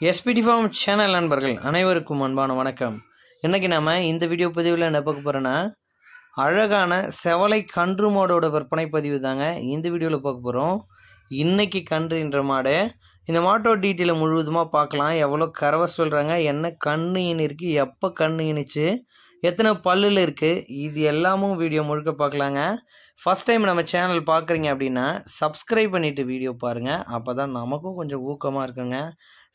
SPD form channel நண்பர்கள் அனைவருக்கும் அன்பான வணக்கம். இன்றைக்கி நம்ம இந்த வீடியோ பதிவில் என்ன பார்க்க போகிறோன்னா அழகான செவலை கன்று மாடோட விற்பனை பதிவு தாங்க இந்த வீடியோவில் பார்க்க போகிறோம் இன்றைக்கி கன்றுன்ற மாடு இந்த மாட்டோட டீட்டெயிலை முழுவதுமாக பார்க்கலாம். எவ்வளோ கறவை சொல்கிறாங்க என்ன கண்ணு இனி எப்போ கண்ணு இனிச்சு எத்தனை பல்லில் இருக்குது இது எல்லாமும் வீடியோ முழுக்க பார்க்கலாங்க ஃபஸ்ட் டைம் நம்ம சேனல் பார்க்குறீங்க அப்படின்னா சப்ஸ்கிரைப் பண்ணிவிட்டு வீடியோ பாருங்கள் அப்போ தான் நமக்கும் கொஞ்சம் ஊக்கமாக இருக்குங்க.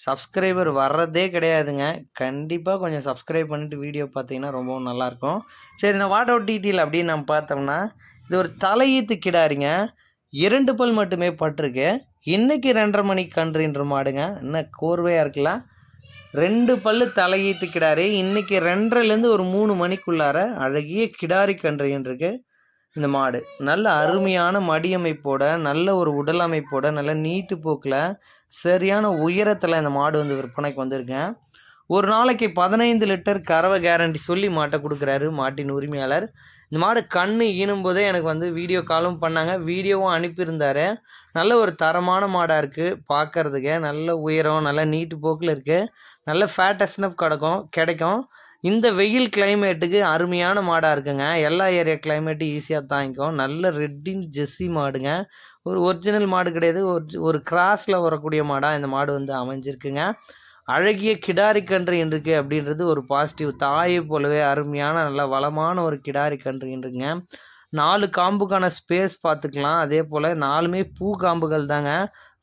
சப்ஸ்கிரைபர் வர்றதே கிடையாதுங்க. கண்டிப்பாக கொஞ்சம் சப்ஸ்கிரைப் பண்ணிவிட்டு வீடியோ பார்த்தீங்கன்னா ரொம்பவும் நல்லாயிருக்கும். சரி இந்த வாட் அவுட் டீட்டெயில் அப்படின்னு நம்ம பார்த்தோம்னா இது ஒரு தலையீத்து கிடாரிங்க. இரண்டு பல் மட்டுமே பட்டிருக்கு. இன்றைக்கி ரெண்டரை மணிக்கு கன்றுன்ற மாடுங்க. இன்னும் கோர்வையாக இருக்கலாம். ரெண்டு பல்லு தலையீத்து கிடாரி இன்றைக்கி ரெண்டரைலேருந்து ஒரு மூணு மணிக்குள்ளார அழகிய கிடாரி கன்றுகின்றிருக்கு இந்த மாடு நல்ல அருமையான மடியமைப்போட நல்ல ஒரு உடல் அமைப்போட நல்ல நீட்டு போக்கில் சரியான உயரத்தில் இந்த மாடு வந்து விற்பனைக்கு வந்திருக்கேன். ஒரு நாளைக்கு பதினைந்து லிட்டர் கறவை கேரண்டி சொல்லி மாட்டை கொடுக்குறாரு மாட்டின் உரிமையாளர். இந்த மாடு கண்ணு ஈனும் போதே எனக்கு வந்து வீடியோ காலும் பண்ணாங்க. வீடியோவும் அனுப்பியிருந்தார். நல்ல ஒரு தரமான மாடாக இருக்குது பார்க்குறதுக்கு நல்ல உயரம் நல்ல நீட்டு போக்கில் இருக்குது நல்ல ஃபேட்டஸ்னப் கிடக்கும் கிடைக்கும். இந்த வெயில் கிளைமேட்டுக்கு அருமையான மாடாக இருக்குங்க. எல்லா ஏரியா கிளைமேட்டும் ஈஸியாக தாங்கிக்கும். நல்ல ரெட்டின் ஜெஸ்ஸி மாடுங்க. ஒரு ஒரிஜினல் மாடு கிடையாது. ஒரு ஒரு கிராஸில் வரக்கூடிய மாடாக இந்த மாடு வந்து அமைஞ்சிருக்குங்க. அழகிய கிடாரி கன்று இருக்குது அப்படின்றது ஒரு பாசிட்டிவ் தாயை போலவே அருமையான நல்ல வளமான ஒரு கிடாரி கன்று என்றுங்க. நாலு காம்புக்கான ஸ்பேஸ் பார்த்துக்கலாம். அதே போல் நாலுமே பூ காம்புகள் தாங்க.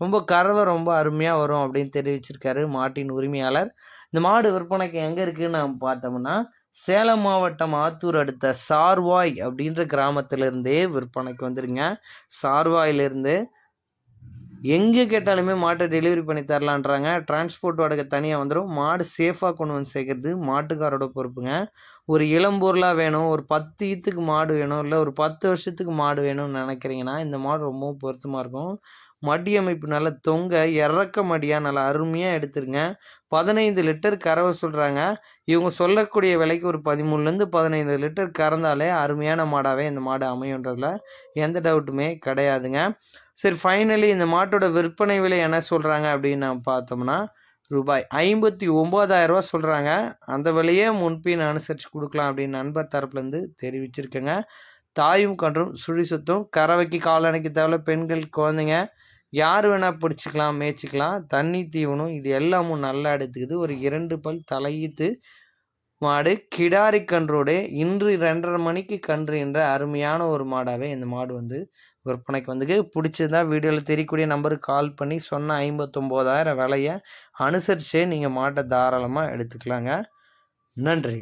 ரொம்ப கறவை ரொம்ப அருமையாக வரும் அப்படின்னு தெரிவிச்சிருக்காரு மாட்டின் உரிமையாளர். இந்த மாடு விற்பனைக்கு எங்கே இருக்குதுன்னு நம்ம பார்த்தோம்னா சேலம் மாவட்டம் ஆத்தூர் அடுத்த சார்வாய் அப்படின்ற கிராமத்திலேருந்தே விற்பனைக்கு வந்துருங்க. சார்வாயிலிருந்து எங்கே கேட்டாலுமே மாட்டை டெலிவரி பண்ணி தரலான்றாங்க. டிரான்ஸ்போர்ட் வாடகை தனியாக வந்துடும் மாடு சேஃபாக கொண்டு வந்து சேர்க்கறது மாட்டுக்காரோட பொறுப்புங்க. ஒரு இளம்பொருளாக வேணும் ஒரு பத்து ஈத்துக்கு மாடு வேணும் இல்லை ஒரு பத்து வருஷத்துக்கு மாடு வேணும்னு நினைக்கிறீங்கன்னா இந்த மாடு ரொம்பவும் பொருத்தமாக இருக்கும். மடி அமைப்பு நல்லா தொங்க இறக்க மடியாக நல்லா அருமையாக எடுத்துருங்க. பதினைந்து லிட்டர் கறவை சொல்கிறாங்க இவங்க சொல்லக்கூடிய விலைக்கு ஒரு பதிமூணுலேருந்து பதினைந்து லிட்டர் கறந்தாலே அருமையான மாடாகவே இந்த மாடு அமையுன்றதில் எந்த டவுட்டுமே கிடையாதுங்க. சரி ஃபைனலி இந்த மாட்டோட விற்பனை விலை என்ன சொல்கிறாங்க அப்படின்னு நம்ம பார்த்தோம்னா ரூபாய் ஐம்பத்தி ஒம்பதாயிரரூவா சொல்கிறாங்க அந்த விலையே முன்பின் அனுசரித்து கொடுக்கலாம் அப்படின்னு நண்பர் தரப்புலேருந்து தெரிவிச்சிருக்கேங்க. தாயும் கன்றும் சுழி சுத்தும் கறவைக்கு காலணைக்கு தேவையில்ல. பெண்கள் குழந்தைங்க யார் வேணால் பிடிச்சிக்கலாம் மேய்ச்சிக்கலாம். தண்ணி தீவனம் இது எல்லாமும் நல்லா எடுத்துக்குது. ஒரு இரண்டு பல் தலையீத்து மாடு கிடாரி கன்றோடு இன்று ரெண்டரை மணிக்கு கன்று என்ற அருமையான ஒரு மாடாகவே இந்த மாடு வந்து விற்பனைக்கு வந்துக்கு பிடிச்சதா வீடியோவில் தெரியக்கூடிய நம்பருக்கு கால் பண்ணி சொன்ன ஐம்பத்தொம்போதாயிரம் விலையை அனுசரித்தே நீங்கள் மாட்டை தாராளமாக எடுத்துக்கலாங்க. நன்றி.